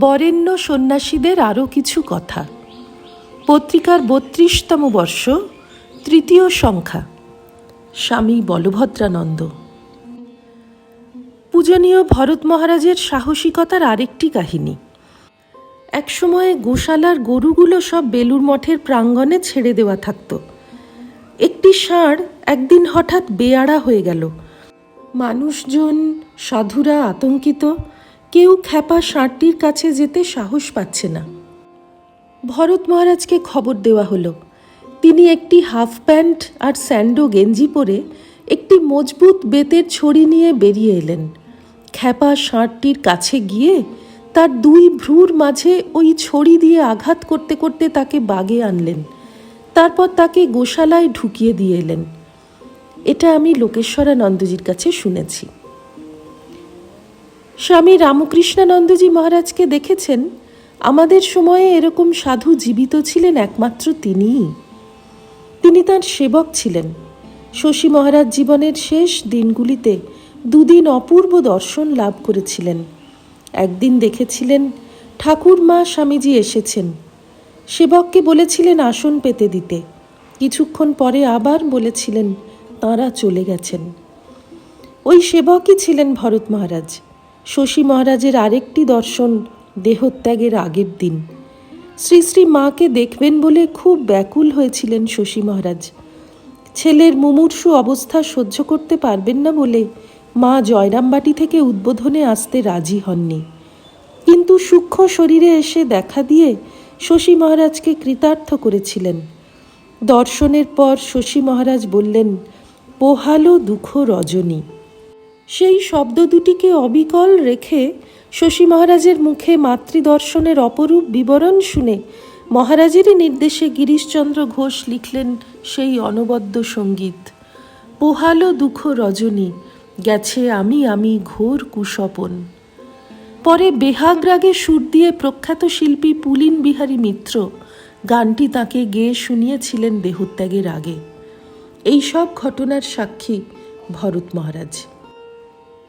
বরেণ্য সন্ন্যাসীদের আরও কিছু কথা। পত্রিকার বত্রিশতম বর্ষ, তৃতীয় সংখ্যা। স্বামী বলভদ্রানন্দ। পূজনীয় ভরত মহারাজের সাহসিকতার আরেকটি কাহিনী। একসময়ে গোশালার গরুগুলো সব বেলুর মঠের প্রাঙ্গণে ছেড়ে দেওয়া থাকতো। একটি ষাঁড় একদিন হঠাৎ বেয়াড়া হয়ে গেল। মানুষজন, সাধুরা আতঙ্কিত কেউ খ্যাপা ষাঁড়টির কাছে যেতে সাহস পাচ্ছে না। ভরত মহারাজকে খবর দেওয়া হলো। তিনি একটি হাফ প্যান্ট আর স্যান্ডো গেঞ্জি পরে একটি মজবুত বেতের ছড়ি নিয়ে বেরিয়ে এলেন। খ্যাপা ষাঁড়টির কাছে গিয়ে তার দুই ভ্রুর মাঝে ওই ছড়ি দিয়ে আঘাত করতে করতে তাকে বাগে আনলেন। তারপর তাকে গোশালায় ঢুকিয়ে দিয়ে এলেন। এটা আমি লোকেশ্বরানন্দজির কাছে শুনেছি। স্বামী রামকৃষ্ণানন্দজি মহারাজকে দেখেছেন, আমাদের সময়ে এরকম সাধু জীবিত ছিলেন একমাত্র তিনিই। তিনি তার সেবক ছিলেন। শশী মহারাজ জীবনের শেষ দিনগুলিতে দুদিন অপূর্ব দর্শন লাভ করেছিলেন। একদিন দেখেছিলেন ঠাকুর মা স্বামীজি এসেছেন। সেবককে বলেছিলেন আসন পেতে দিতে। কিছুক্ষণ পরে আবার বলেছিলেন, তাঁরা চলে গেছেন। ওই সেবকই ছিলেন ভরত মহারাজ। শশী মহারাজের আরেকটি দর্শন দেহত্যাগের আগের দিন। শ্রী শ্রী মাকে দেখবেন বলে খুব ব্যাকুল হয়েছিলেন শশী মহারাজ। ছেলের মুমূর্ষু অবস্থা সহ্য করতে পারবেন না বলে মা জয়রামবাটি থেকে উদ্বোধনে আসতে রাজি হননি। কিন্তু সূক্ষ্ম শরীরে এসে দেখা দিয়ে শশী মহারাজকে কৃতার্থ করেছিলেন। দর্শনের পর শশী মহারাজ বললেন, পোহালো দুঃখ রজনী। সেই শব্দ দুটিকে অবিকল রেখে শশী মহারাজের মুখে মাতৃদর্শনের অপরূপ বিবরণ শুনে মহারাজেরই নির্দেশে গিরিশচন্দ্র ঘোষ লিখলেন সেই অনবদ্য সংগীত। পোহালো দুঃখ রজনী, গেছে আমি আমি ঘোর কুসপন পরে বেহাগ রাগে সুর দিয়ে প্রখ্যাত শিল্পী পুলিন বিহারী মিত্র গানটি তাকে গেয়ে শুনিয়েছিলেন দেহত্যাগের আগে। এই সব ঘটনার সাক্ষী ভরত মহারাজ।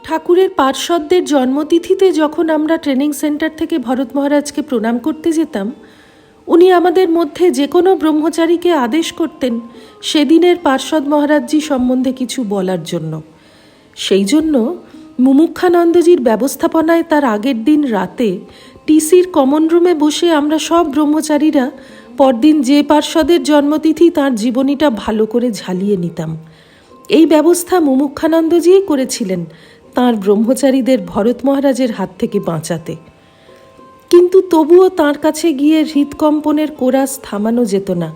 ঠাকুরের পার্শ্বদের জন্মতিথিতে যখন আমরা ট্রেনিং সেন্টার থেকে ভরত মহারাজকে প্রণাম করতে যেতাম, উনি আমাদের মধ্যে যে কোনো ব্রহ্মচারীকে আদেশ করতেন সেদিনের পার্শ্বদ মহারাজজি সম্বন্ধে কিছু বলার জন্য। সেই জন্য মুমুক্ষানন্দজির ব্যবস্থাপনায় তার আগের দিন রাতে টিসির কমন রুমে বসে আমরা সব ব্রহ্মচারীরা পরদিন যে পার্শ্বদের জন্মতিথি তার জীবনীটা ভালো করে ঝালিয়ে নিতাম। এই ব্যবস্থা মুমুক্ষানন্দজিই করেছিলেন। তার ব্রহ্মচারীদের ভরত মহারাজের হাত থেকে বাঁচাতে। কিন্তু তবুও তার কাছে গিয়ে হৃদকম্পনের কোরাস থামানো যেত না,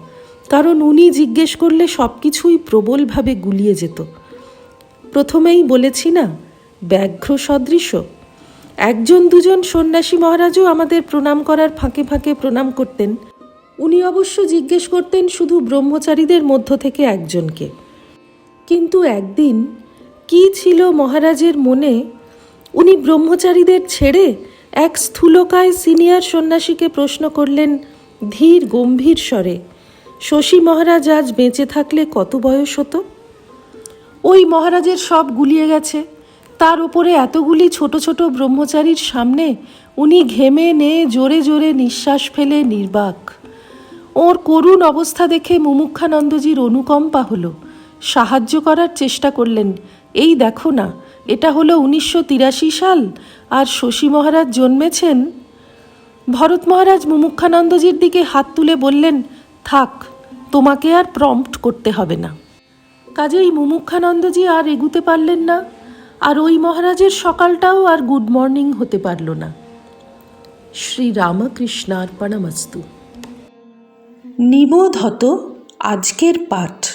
কারণ উনি জিজ্ঞেস করলে সব কিছুই প্রবলভাবে গুলিয়ে যেত। প্রথমেই বলেছি না, ব্যাঘ্র সদৃশ। একজন দুজন সন্ন্যাসী মহারাজও আমাদের প্রণাম করার ফাঁকে ফাঁকে প্রণাম করতেন। উনি অবশ্য জিজ্ঞেস করতেন শুধু ব্রহ্মচারীদের মধ্য থেকে একজনকে। কিন্তু একদিন কি ছিল মহারাজের মনে? উনি ব্রহ্মচারীদের ছেড়ে এক স্থূলকায় সিনিয়র সন্ন্যাসীকে প্রশ্ন করলেন, ধীর গম্ভীর স্বরে, শশী মহারাজ আজ বেঁচে থাকলে কত বয়স হতো? ওই মহারাজের সব গুলিয়ে গেছে। তার উপরে এতগুলি ছোট ছোট ব্রহ্মচারীর সামনে উনি ঘেমে নে জোরে জোরে নিঃশ্বাস ফেলে নির্বাক। ওর করুণ অবস্থা দেখে মুমুক্ষানন্দজির অনুকম্পা হলো। সাহায্য করার চেষ্টা করলেন। এই দেখো না, এটা হলো উনিশশো তিরাশি সাল, আর শশী মহারাজ জন্মেছেন? ভরত মহারাজ মুমুক্ষানন্দজির দিকে হাত তুলে বললেন, থাক, তোমাকে আর প্রম্পট করতে হবে না। কাজেই মুমুক্ষানন্দজি আর এগুতে পারলেন না, আর ওই মহারাজের সকালটাও আর গুড মর্নিং হতে পারল না। শ্রী রামকৃষ্ণার্পণমস্তু নিবোধ হত আজকের পাঠ।